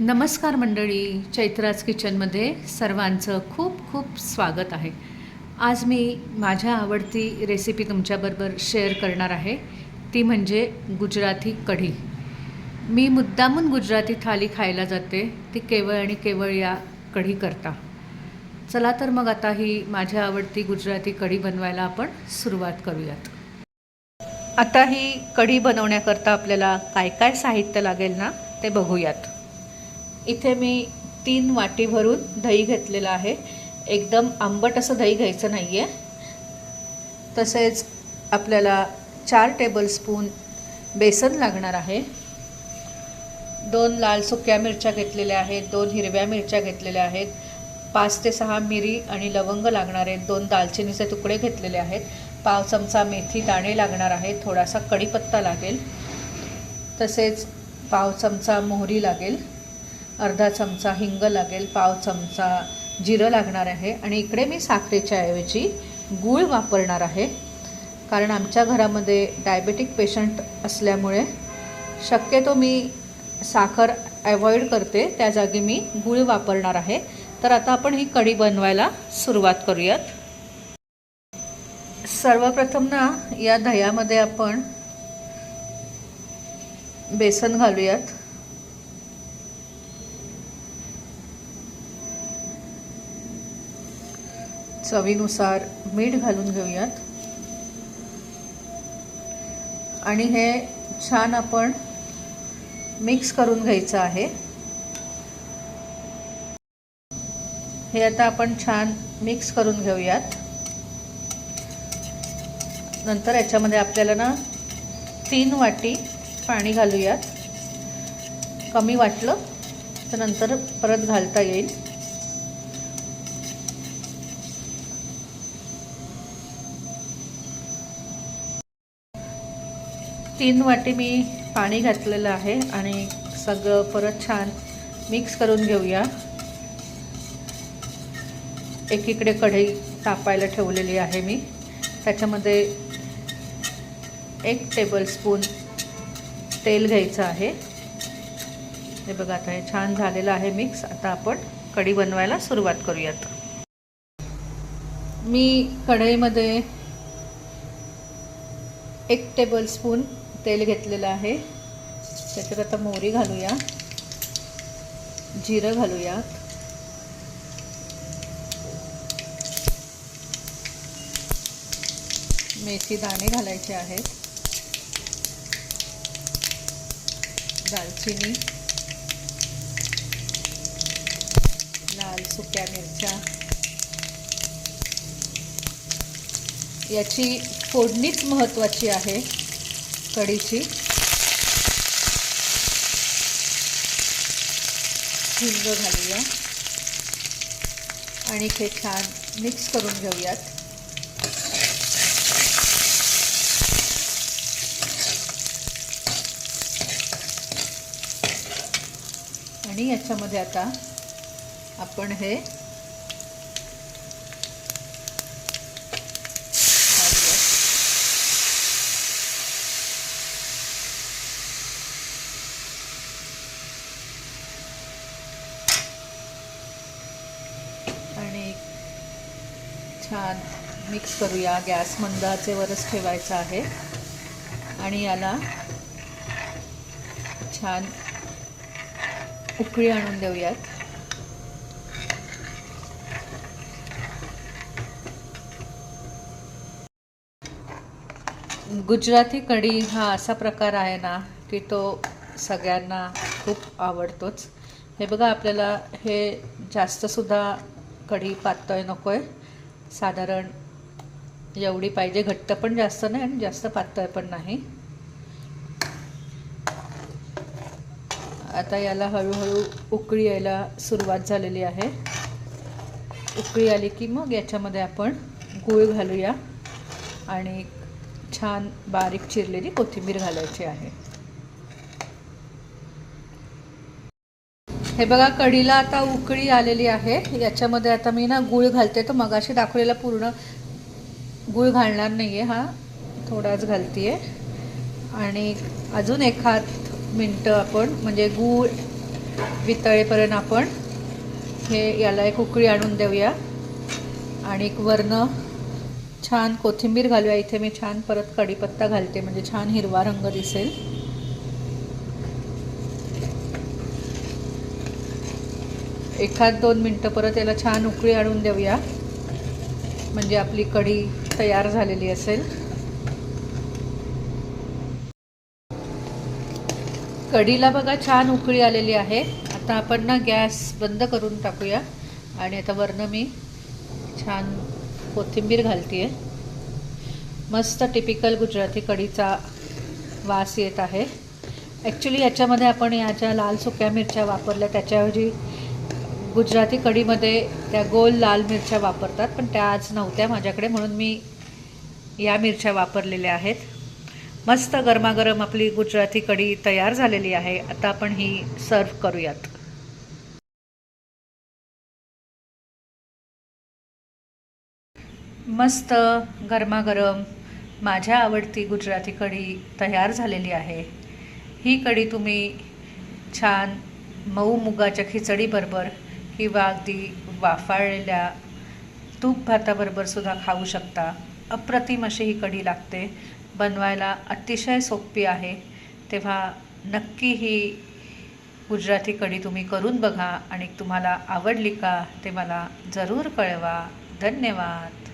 नमस्कार मंडळी चैत्राज किचनमध्ये सर्वांचं खूप खूप स्वागत आहे. आज मी माझ्या आवडती रेसिपी तुमच्याबरोबर शेअर करणार आहे. ती म्हणजे गुजराती कढी. मी मुद्दामून गुजराती थाली खायला जाते ती केवळ आणि केवळ या कढी करता चला तर मग आता ही माझ्या आवडती गुजराती कढी बनवायला आपण सुरुवात करूयात. आता ही कढी बनवण्याकरता आपल्याला काय काय साहित्य लागेल ना ते बघूयात. इथे मी तीन वाटी भरून दही घेतलेलं आहे. एकदम आंबट असं दही घ्यायचं नाही आहे तसेच आपल्याला चार टेबलस्पून बेसन लागणार आहे. दोन लाल सुक्या मिरच्या घेतलेल्या आहेत दोन हिरव्या मिरच्या घेतलेल्या आहेत पाच ते सहा मिरी आणि लवंग लागणार आहेत. दोन दालचिनीचे तुकडे घेतलेले आहेत. पाव चमचा मेथी दाणे लागणार आहेत थोडासा कढीपत्ता लागेल. तसेच पाव चमचा मोहरी लागेल. अर्धा चमचा हिंग लागेल पाव चमचा जिरं लागणार आहे. आणि इकडे मी साखरेच्या ऐवजी गूळ वापरणार आहे. कारण आमच्या घरामध्ये डायबेटिक पेशंट असल्यामुळे शक्यतो मी साखर अवॉइड करते. त्या जागी मी गूळ वापरणार आहे. तर आता आपण ही कढी बनवायला सुरुवात करूयात. सर्वप्रथम ना या दह्यामध्ये आपण बेसन घालूयात. चवीनुसार मीठ घालून घेऊयात. आणि हे छान आपण मिक्स करून घ्यायचं आहे. हे आता आपण छान मिक्स करून घेऊयात. नंतर याच्यामध्ये आपल्याला ना तीन वाटी पाणी घालूयात. कमी वाटलं तर नंतर परत घालता येईल. तीन वाटी मी पाणी घातलेलं आहे आणि सगळं परत छान मिक्स करून घेऊया. एकीकडे कढई तापायला ठेवलेली आहे मी. त्याच्यामध्ये एक टेबलस्पून तेल घ्यायचं आहे. हे बघा आता हे छान झालेलं आहे मिक्स. आता आपण कढी बनवायला सुरुवात करूयात. मी कढईमध्ये एक टेबलस्पून तेल घेतलेलं आहे. त्याच्यात आता मोहरी घालूया. जिरं घालूयात. मेथी दाणे घालायचे आहेत. दालचिनी. लाल सुक्या मिरच्या. याची फोडणीच महत्त्वाची आहे. कढीची. हिंग घालूया. आणि हे छान मिक्स करून घेऊयात. आणि याच्यामध्ये आता आपण हे आणि छान मिक्स करूया. गॅस मंदाचेवरच ठेवायचा आहे. आणि याला छान उकळी आणून देऊयात. गुजराती कढी हा असा प्रकार आहे ना की तो सगळ्यांना खूप आवडतोच. हे बघा आपल्याला हे जास्तसुद्धा कढी पातळ नको आहे साधारण एवढी पाहिजे घट्ट पण जास्त नाही आणि जास्त पातळ पण नाही. आता याला हळूहळू उकळी यायला सुरुवात झालेली आहे. उकळी आली की मग याच्यामध्ये आपण गूळ घालूया आणि छान बारीक चिरलेली कोथिंबीर घालायची आहे. हे बघा कढीला आता उकळी आलेली आहे. याच्यामध्ये आता मी ना गूळ घालते. तर मगाशी दाखवलेला पूर्ण गूळ घालणार नाही आहे हा. थोडाच घालते आहे आणि अजून एखाद मिनटं आपण म्हणजे गूळ वितळेपर्यंत आपण हे याला एक उकळी आणून देऊया. आणि एक वरनं छान कोथिंबीर घालूया. इथे मी छान परत कढीपत्ता घालते. म्हणजे छान हिरवा रंग दिसेल. एखाद दोन मिनटं परत याला छान उकळी आणून देऊया. म्हणजे आपली कढी तयार झालेली असेल. कढीला बघा छान उकळी आलेली आहे. आता आपण ना गॅस बंद करून टाकूया. आणि आता वरनं मी छान कोथिंबीर घालते आहे मस्त टिपिकल गुजराती कढीचा वास येत आहे. ॲक्च्युली याच्यामध्ये आपण या ज्या लाल सुक्या मिरच्या वापरल्या त्याच्याऐवजी गुजराती कढीमध्ये त्या गोल लाल मिरच्या वापरतात पण त्या आज नव्हत्या माझ्याकडे म्हणून मी या मिरच्या वापरलेल्या आहेत. मस्त गरमागरम आपली गुजराती कढी तयार झालेली आहे. आता आपण ही सर्व करूयात. मस्त गरमागरम माझ्या आवडती गुजराती कढी तयार झालेली आहे. ही कढी तुम्ही छान मऊ मुगाच्या खिचडीबरोबर किंवा अगदी वाफाळलेल्या तूप भाताबरोबर सुद्धा खाऊ शकता. अप्रतिम अशी ही कढी लागते. बनवायला अतिशय सोपी आहे. तेव्हा नक्की ही गुजराती कढी तुम्ही करून बघा आणि तुम्हाला आवडली का ते मला जरूर कळवा. धन्यवाद.